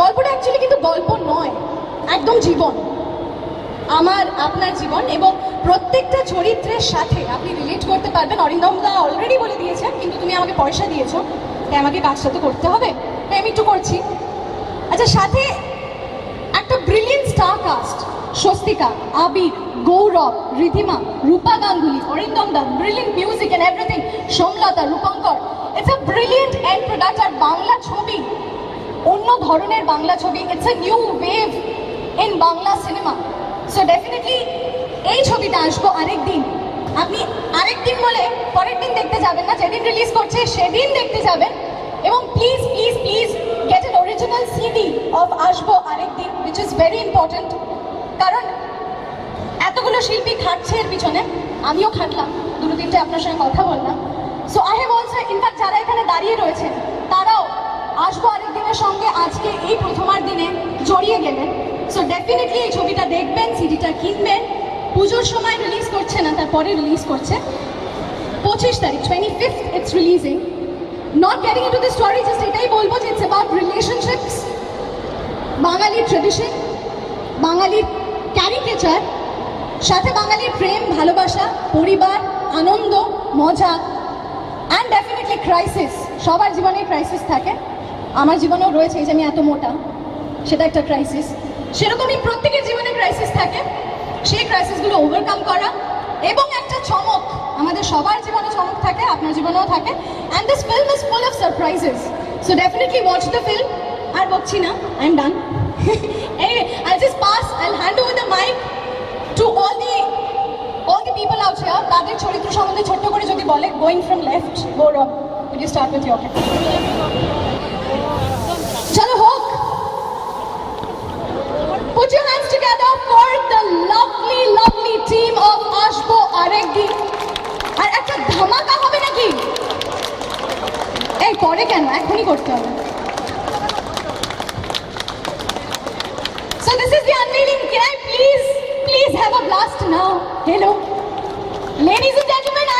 গল্পটা অ্যাকচুয়ালি কিন্তু গল্প নয়, একদম জীবন। আমার, আপনার জীবন এবং প্রত্যেকটা চরিত্রের সাথে আপনি রিলেট করতে পারবেন। অরিন্দম দা অলরেডি বলে দিয়েছেন, কিন্তু তুমি আমাকে পয়সা দিয়েছ, তাই আমাকে কাজটা তো করতে হবে। তাই আমি একটু করছি। আচ্ছা সাথে একটা brilliant star cast Swastika, Abir, Gaurav, Ridhima, Rupa Ganguly, Arindam the brilliant music and everything Somlata, Rupankar. It's a brilliant and product আর বাংলা ছবি অন্য ধরনের বাংলা ছবি। It's a new wave in Bangla cinema so definitely এই ছবিটা আসব আরেক দিন আপনি আরেক দিন বলে পরের দিন দেখতে যাবেন না। যেদিন রিলিজ করছে সেদিন দেখতে যাবেন। এবং please please please get an original CD of Ashbo Arek Din which is very important কারণ এতগুলো শিল্পী খাটছে এর পিছনে। আমিও খাটলাম। দুটো তিনটে আপনার সঙ্গে কথা বললাম। So I have also in fact যারা এখানে দাঁড়িয়ে রয়েছেন, তারাও আসব আরেক দিনের সঙ্গে, আজকে এই প্রথমার দিনে জড়িয়ে গেলেন। সো ডেফিনেটলি এই ছবিটা দেখবেন সিডিটা কিনবেন। পুজোর সময় রিলিজ করছে না, তারপরে রিলিজ করছে। পঁচিশ তারিখ twenty fifth it's releasing not carrying to the story just এটাই বলব যে ইটস অ্যাবাউট রিলেশনশিপস বাঙালির ট্রেডিশন বাঙালির ক্যারিকেচার সাথে বাঙালির প্রেম, ভালোবাসা, পরিবার, আনন্দ, মজা অ্যান্ড ডেফিনেটলি ক্রাইসিস সবার জীবনে ক্রাইসিস থাকে। আমার জীবনেও রয়েছে এই যে আমি এত মোটা সেটা একটা ক্রাইসিস সেরকমই প্রত্যেকের জীবনে ক্রাইসিস থাকে। সেই ক্রাইসিসগুলো ওভারকাম করা এবং একটা চমক আমাদের সবার জীবনে চমক থাকে আপনার জীবনেও থাকে। And this film is full of surprises so definitely watch the film আর বকছি না I am done I'll just pass, I'll hand over the mic to all the all the people out here. তাদের চরিত্র সম্বন্ধে ছোট্ট করে যদি বলে going from left Gaurav would you start with Put your hands together for the lovely, lovely team of আসবো আরেকদিন আর একটা ধামাকা হবে নাকি এই পরে কেন এখনই করতে হবে So this is the unveiling. Can I please, please have a blast now? Hello. Ladies and gentlemen, আরেকটু জোরে হাত